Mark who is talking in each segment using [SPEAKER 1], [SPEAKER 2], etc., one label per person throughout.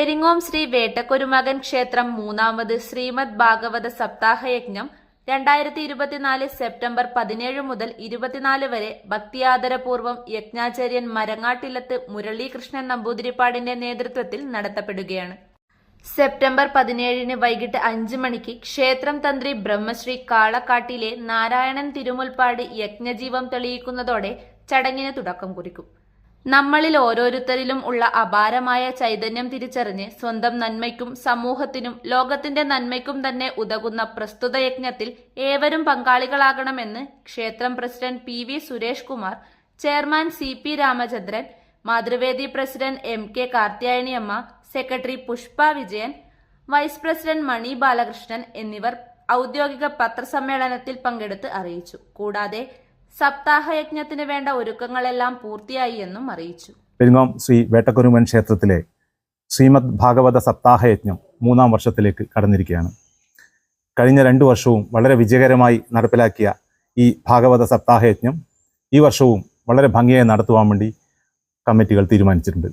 [SPEAKER 1] പെരിങ്ങോം ശ്രീ വേട്ടക്കൊരുമകൻ ക്ഷേത്രം മൂന്നാമത് ശ്രീമദ് ഭാഗവത സപ്താഹയജ്ഞം രണ്ടായിരത്തി ഇരുപത്തിനാല് സെപ്റ്റംബർ പതിനേഴ് മുതൽ ഇരുപത്തിനാല് വരെ ഭക്തിയാദരപൂർവം യജ്ഞാചാര്യൻ മരങ്ങാട്ടിലത്ത് മുരളീകൃഷ്ണൻ നമ്പൂതിരിപ്പാടിന്റെ നേതൃത്വത്തിൽ നടത്തപ്പെടുകയാണ്. സെപ്റ്റംബർ പതിനേഴിന് വൈകിട്ട് അഞ്ച് മണിക്ക് ക്ഷേത്രം തന്ത്രി ബ്രഹ്മശ്രീ കാളക്കാട്ടിലെ നാരായണൻ തിരുമുൽപ്പാട് യജ്ഞജീവം തെളിയിക്കുന്നതോടെ ചടങ്ങിന് തുടക്കം കുറിക്കും. നമ്മളിൽ ഓരോരുത്തരിലും ഉള്ള അപാരമായ ചൈതന്യം തിരിച്ചറിഞ്ഞ് സ്വന്തം നന്മയ്ക്കും സമൂഹത്തിനും ലോകത്തിന്റെ നന്മയ്ക്കും തന്നെ ഉതകുന്ന പ്രസ്തുത യജ്ഞത്തിൽ ഏവരും പങ്കാളികളാകണമെന്ന് ക്ഷേത്രം president P V Suresh Kumar chairman C P Ramachandran Mathruvedi president M K Karthyayaniamma secretary Pushpa Vijayan vice president Mani Balakrishnan എന്നിവർ ഔദ്യോഗിക പത്രസമ്മേളനത്തിൽ പങ്കെടുത്ത് അറിയിച്ചു. കൂടാതെ സപ്താഹയജ്ഞത്തിന് വേണ്ട ഒരുക്കങ്ങളെല്ലാം പൂർത്തിയായി എന്നും അറിയിച്ചു.
[SPEAKER 2] പെരിങ്ങോം ശ്രീ വേട്ടക്കുരുമൻ ക്ഷേത്രത്തിലെ ശ്രീമദ് ഭാഗവത സപ്താഹയജ്ഞം മൂന്നാം വർഷത്തിലേക്ക് കടന്നിരിക്കുകയാണ്. കഴിഞ്ഞ രണ്ടു വർഷവും വളരെ വിജയകരമായി നടപ്പിലാക്കിയ ഈ ഭാഗവത സപ്താഹയജ്ഞം ഈ വർഷവും വളരെ ഭംഗിയായി നടത്തുവാൻ വേണ്ടി കമ്മിറ്റികൾ തീരുമാനിച്ചിട്ടുണ്ട്.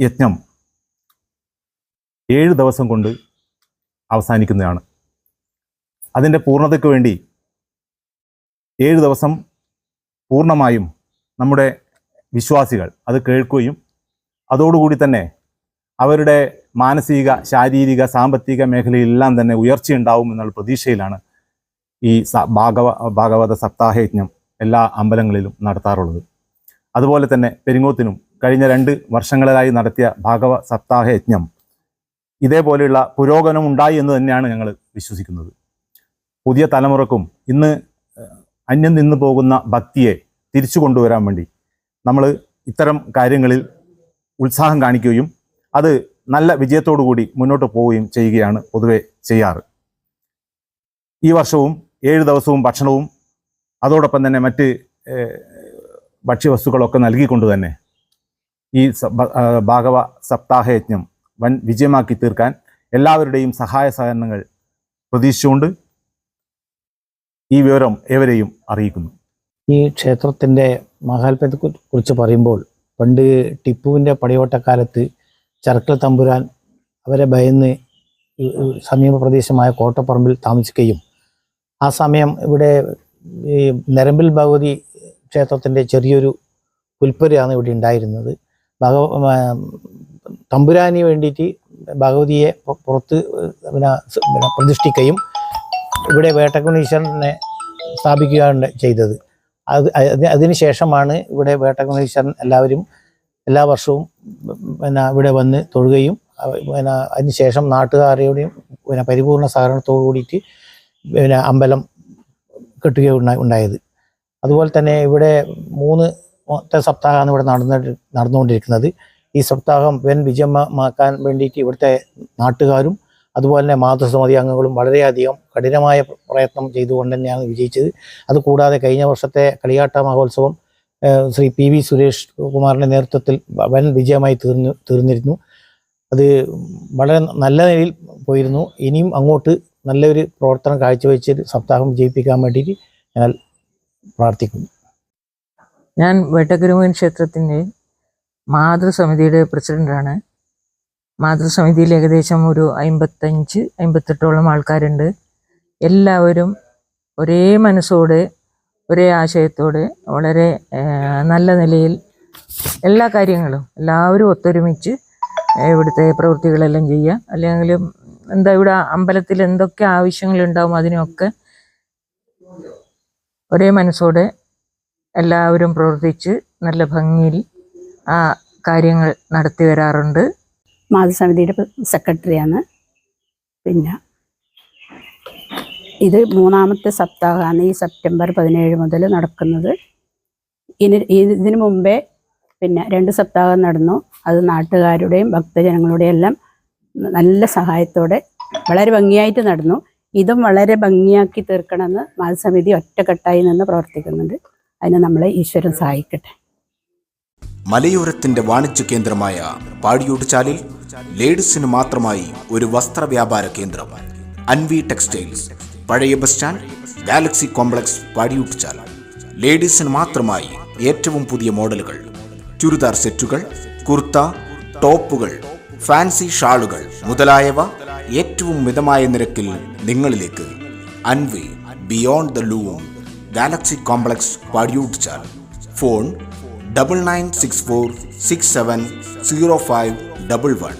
[SPEAKER 2] യജ്ഞം ഏഴ് ദിവസം കൊണ്ട് അവസാനിക്കുന്നതാണ്. അതിന്റെ പൂർണതയ്ക്ക് വേണ്ടി ഏഴ് ദിവസം പൂർണമായും നമ്മുടെ വിശ്വാസികൾ അത് കേൾക്കുകയും അതോടുകൂടി തന്നെ അവരുടെ മാനസിക ശാരീരിക സാമ്പത്തിക മേഖലയിലെല്ലാം തന്നെ ഉയർച്ചയുണ്ടാവും എന്നുള്ള പ്രതീക്ഷയിലാണ് ഈ ഭാഗവ ഭാഗവത സപ്താഹയജ്ഞം എല്ലാ അമ്പലങ്ങളിലും നടത്താറുള്ളത്. അതുപോലെ തന്നെ പെരിങ്ങോത്തിനും കഴിഞ്ഞ രണ്ട് വർഷങ്ങളിലായി നടത്തിയ ഭാഗവ സപ്താഹയജ്ഞം ഇതേപോലെയുള്ള പുരോഗമനം ഉണ്ടായി എന്ന് തന്നെയാണ് ഞങ്ങൾ വിശ്വസിക്കുന്നത്. പുതിയ തലമുറക്കും ഇന്ന് അന്യം നിന്ന് പോകുന്ന ഭക്തിയെ തിരിച്ചു കൊണ്ടുവരാൻ വേണ്ടി നമ്മൾ ഇത്തരം കാര്യങ്ങളിൽ ഉത്സാഹം കാണിക്കുകയും അത് നല്ല വിജയത്തോടു കൂടി മുന്നോട്ട് പോവുകയും ചെയ്യുകയാണ് പൊതുവെ ചെയ്യാറ്. ഈ വർഷവും ഏഴ് ദിവസവും ഭക്ഷണവും അതോടൊപ്പം തന്നെ മറ്റ് ഭക്ഷ്യവസ്തുക്കളൊക്കെ നൽകിക്കൊണ്ട് തന്നെ ഈ ഭാഗവ സപ്താഹയജ്ഞം വൻ വിജയമാക്കി തീർക്കാൻ എല്ലാവരുടെയും സഹായ സഹകരണങ്ങൾ പ്രതീക്ഷിച്ചുകൊണ്ട് ഈ വിവരം ഏവരെയും അറിയിക്കുന്നു.
[SPEAKER 3] ഈ ക്ഷേത്രത്തിന്റെ മഹാത്മ്യത്തെ കുറിച്ച് പറയുമ്പോൾ പണ്ട് ടിപ്പുവിന്റെ പടയോട്ടക്കാലത്ത് ചർക്കൽ തമ്പുരാൻ അവരെ ഭയന്ന് സമീപ പ്രദേശമായ കോട്ടപ്പറമ്പിൽ താമസിക്കുകയും ആ സമയം ഇവിടെ ഈ നരമ്പിൽ ഭഗവതി ക്ഷേത്രത്തിന്റെ ചെറിയൊരു പുൽപ്പുരയാണ് ഇവിടെ ഉണ്ടായിരുന്നത്. ഭഗവ തമ്പുരാന് വേണ്ടിയിട്ട് ഭഗവതിയെ പുറത്ത് പിന്നെ പ്രതിഷ്ഠിക്കുകയും ഇവിടെ വേട്ടക്കുണീശ്വരനെ സ്ഥാപിക്കുകയാണ് ചെയ്തത്. അത് അത് അതിനുശേഷമാണ് ഇവിടെ വേട്ടകുണീശ്വരൻ എല്ലാവരും എല്ലാ വർഷവും പിന്നെ ഇവിടെ വന്ന് തൊഴുകയും പിന്നെ അതിനുശേഷം നാട്ടുകാരുടെയും പിന്നെ പരിപൂർണ സഹകരണത്തോടു കൂടിയിട്ട് പിന്നെ അമ്പലം കെട്ടുകയും ഉണ്ടായത്. അതുപോലെ തന്നെ ഇവിടെ മൂന്ന് മൊത്ത സപ്താഹമാണ് ഇവിടെ നടന്ന നടന്നുകൊണ്ടിരിക്കുന്നത്. ഈ സപ്താഹം വൻ വിജയമാക്കാൻ വേണ്ടിയിട്ട് ഇവിടുത്തെ നാട്ടുകാരും അതുപോലെ തന്നെ മാതൃസമിതി അംഗങ്ങളും വളരെയധികം കഠിനമായ പ്രയത്നം ചെയ്തുകൊണ്ട് തന്നെയാണ് വിജയിച്ചത്. അതുകൂടാതെ കഴിഞ്ഞ വർഷത്തെ കളിയാട്ട മഹോത്സവം ശ്രീ പി വി സുരേഷ് കുമാറിന്റെ നേതൃത്വത്തിൽ വൻ വിജയമായി തീർന്നു തീർന്നിരുന്നു. അത് വളരെ നല്ല നിലയിൽ പോയിരുന്നു. ഇനിയും അങ്ങോട്ട് നല്ലൊരു പ്രവർത്തനം കാഴ്ചവെച്ച് സപ്താഹം വിജയിപ്പിക്കാൻ വേണ്ടിയിട്ട് ഞങ്ങൾ പ്രാർത്ഥിക്കുന്നു.
[SPEAKER 4] ഞാൻ വേട്ടഗുരുമൻ ക്ഷേത്രത്തിന്റെ മാതൃസമിതിയുടെ പ്രസിഡന്റാണ്. മാതൃസമിതിയിൽ ഏകദേശം ഒരു അമ്പത്തഞ്ച് അമ്പത്തെട്ടോളം ആൾക്കാരുണ്ട്. എല്ലാവരും ഒരേ മനസ്സോടെ ഒരേ ആശയത്തോടെ വളരെ നല്ല നിലയിൽ എല്ലാ കാര്യങ്ങളും എല്ലാവരും ഒത്തൊരുമിച്ച് ഇവിടുത്തെ പ്രവൃത്തികളെല്ലാം ചെയ്യുക. അല്ലെങ്കിൽ എന്താ ഇവിടെ അമ്പലത്തിൽ എന്തൊക്കെ ആവശ്യങ്ങളുണ്ടാവും അതിനൊക്കെ ഒരേ മനസ്സോടെ എല്ലാവരും പ്രവർത്തിച്ച് നല്ല ഭംഗിയിൽ ആ കാര്യങ്ങൾ നടത്തി വരാറുണ്ട്.
[SPEAKER 5] മാതൃസമിതിയുടെ സെക്രട്ടറിയാണ്. പിന്നെ ഇത് മൂന്നാമത്തെ സപ്താഹമാണ് ഈ സെപ്റ്റംബർ പതിനേഴ് മുതൽ നടക്കുന്നത്. ഇനി ഇതിനു മുമ്പേ പിന്നെ രണ്ട് സപ്താഹം നടന്നു. അത് നാട്ടുകാരുടെയും ഭക്തജനങ്ങളുടെയും എല്ലാം നല്ല സഹായത്തോടെ വളരെ ഭംഗിയായിട്ട് നടന്നു. ഇതും വളരെ ഭംഗിയാക്കി തീർക്കണമെന്ന് മാതൃസമിതി ഒറ്റക്കെട്ടായി നിന്ന് പ്രവർത്തിക്കുന്നുണ്ട്. അതിന് നമ്മളെ ഈശ്വരൻ സഹായിക്കട്ടെ.
[SPEAKER 6] മലയോരത്തിന്റെ വാണിജ്യ കേന്ദ്രമായ പാടിയോട് ചാലിൽ ലേഡീസിന് മാത്രമായി ഒരു വസ്ത്ര വ്യാപാര കേന്ദ്രം. അൻവി ടെക്സ്റ്റൈൽസ് പഴയ bus stand galaxy complex Padiyoottichal ചാൽ. ലേഡീസിന് മാത്രമായി ഏറ്റവും പുതിയ മോഡലുകൾ. ചുരിദാർ സെറ്റുകൾ കുർത്ത ടോപ്പുകൾ ഫാൻസി ഷാളുകൾ മുതലായവ ഏറ്റവും മിതമായ നിരക്കിൽ നിങ്ങളിലേക്ക്. Anvi beyond the loom galaxy complex Padiyoottichal Chal. Phone double nine six four six seven zero five double one